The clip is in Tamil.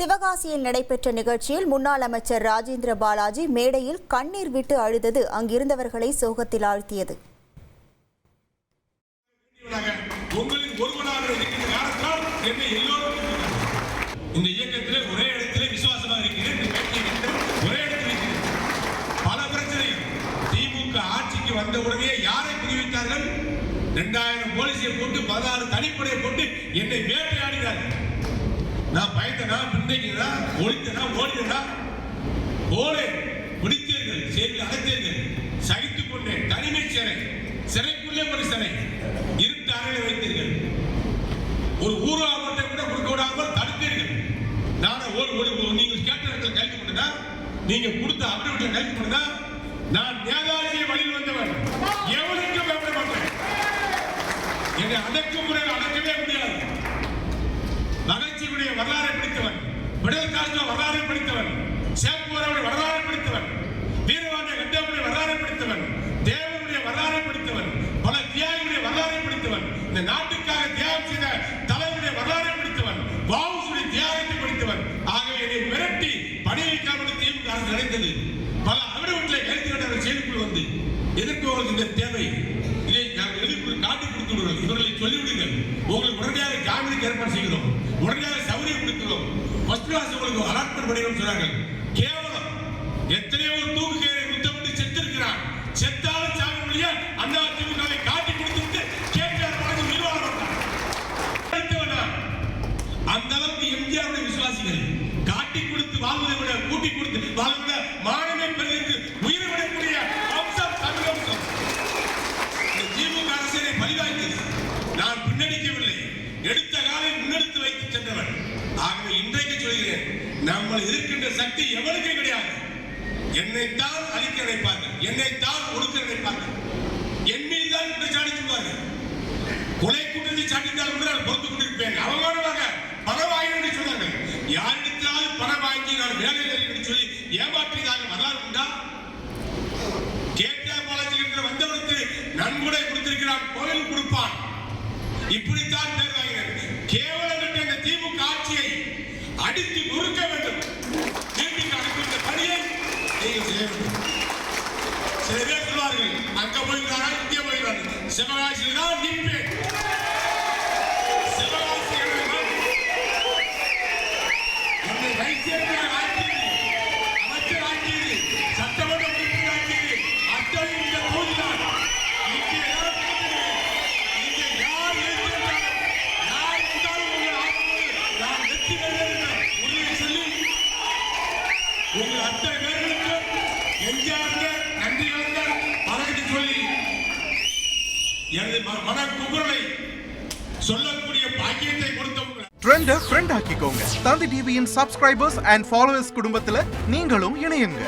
சிவகாசியில் நடைபெற்ற நிகழ்ச்சியில் முன்னாள் அமைச்சர் ராஜேந்திர பாலாஜி மேடையில் கண்ணீர் விட்டு அழுதது அங்கிருந்தவர்களை சோகத்தில் ஆழ்த்தியது. இந்த ஒரே இடத்திலே விசுவாசமாக இருக்கிறேன். ஒரே இடத்தில் பல திமுக ஆட்சிக்கு வந்த உடனே யாரை புரிவித்தார்கள் இரண்டாயிரம் போலீஸை போட்டு பதினாறு தனிப்படையை போட்டு என்னை வேட்டையாடினார்கள். நான் பயந்தனா பின்னைக்கிறா ஒழித்தனா ஓடினா ஓடு பிடித்தீர்கள் செய்தி அடைத்தீர்கள். சகித்துக் கொண்டேன் தனிமை சிறை சிறைக்குள்ளே ஒரு சிறை இருட்டு அறையில் வைத்தீர்கள். ஒரு ஊராவட்டை கூட கொடுக்க விடாமல் தடுத்தீர்கள். நான் ஒரு ஒரு ஒரு- நீங்கள் கேட்ட இடத்துல கல்வி பண்ணுதா நீங்க கொடுத்த அபிடவிட்டில் கல்வி பண்ணுதா நான் நேதாஜியை வழியில் வந்தவன். எவனுக்கும் பயப்பட மாட்டேன் என்னை அடக்க முறையில் நகைச்சுவையுடைய வரலாறை படித்தவன் விடல் காஸ்ட்ல வரலாறை படித்தவன் சேப்புவரவுடைய வரலாறை படித்தவன் வீரவாண்டிய கட்டவுடைய வரலாறை படித்தவன் தேவனுடைய வரலாறை படித்தவன் பல தியாகிகளுடைய வரலாறை படித்தவன் இந்த நாட்டுக்காக தியாகம் செய்த தலைவருடைய வரலாறை படித்தவன் வாவுசுடைய தியாகத்தை படித்தவன். ஆகவே என்னை மிரட்டி பணி வைக்காமல் திமுக அரசு நினைத்தது பல அவிடவற்றிலே கைது கொண்ட செயலுக்குள் வந்து எதற்கு உங்களுக்கு இந்த தேவை? இதை நாங்கள் எழுதி காட்டி கொடுத்து விடுகிறோம். இவர்களை சொல்லிவிடுங்கள். உங்களுக்கு ஏற்பாடு செய்கிறோம் உடனடியாக சௌரியம் கொடுக்கிறோம் ஃபர்ஸ்ட் கிளாஸ் உங்களுக்கு அலாட்மெண்ட் பண்ணிடும் சொன்னார்கள். கேவலம். எத்தனையோ ஒரு தூக்கு கயிறை முத்தமிட்டு செத்திருக்கிறான் செத்தாலும் சாக முடியாது அந்த திமுகவை காட்டி கொடுத்துட்டு கேட்டார் வழக்கு உயிர்வாழ அந்த அளவுக்கு எம்ஜிஆருடைய விசுவாசிகள் காட்டி கொடுத்து வாழ்வதை விட கூட்டி கொடுத்து வாழ்வதை விட மானமே சொல்கிறேன் நம்ம இருக்கின்ற சக்தி எவனுக்கும் கிடையாது. என்னைத்தான் அழிக்க நினைப்பார்கள். என்னைத்தான் ஒடுக்க நினைப்பார்கள். என் மீது தான் குற்றச்சாட்டு சொல்வார்கள். கொலை குற்றத்தை சாட்டித்தால் கூட நான் பொறுத்து கொண்டிருப்பேன். அவமானமாக பணம் வாங்கினு என்று சொன்னார்கள். யாரிடத்திலாவது பணம் வாங்கி நான் வேலை என்று சொல்லி ஏமாற்றியதாக வரலாறு உண்டா? கேட்டார் பாலாஜி என்ற வந்தவனுக்கு நன்கொடை கொடுத்திருக்கிறான் கோயில் கொடுப்பான். இப்படித்தான் பேர் வாங்கினர் கேவலம் என்ற இந்த திமுக ஆட்சியை அடித்து நொறுக்க வேண்டும் திருப்பி அனுப்புகின்ற பணியை நீங்கள் செய்ய வேண்டும் சில பேர் சொல்வார்கள் அங்க போகிறாரா இங்கே போகிறார் சிவகாசியில் தான் நிற்பேன் சிவகாசி என்னை வைத்தியர்கள் ஆக்கியது அமைச்சர் ஆக்கியது சட்டமன்ற உறுப்பினர் ஆக்கியது அத்தனை இந்த தொகுதிதான் இங்கே நான் இருக்கிறேன். இங்கே யார் இருக்கிறார் யார் இருந்தாலும் உங்கள் அத்தனை நான் வெற்றி பெறுவேன் என்ற உறுதியை சொல்லி உங்கள் அத்தனை பேர்களுக்கும் எஞ்சார்ந்த நன்றி கலந்த வணக்கத்தை சொல்லி எனது மன குமுறலை சொல்லக்கூடிய பாக்கியத்தை ட்ரெண்ட ஃப்ரெண்ட் ஆக்கிக்கோங்க. தந்தி டிவியின் சப்ஸ்கிரைபர்ஸ் அண்ட் ஃபாலோவர்ஸ் குடும்பத்துல நீங்களும் இணையுங்க.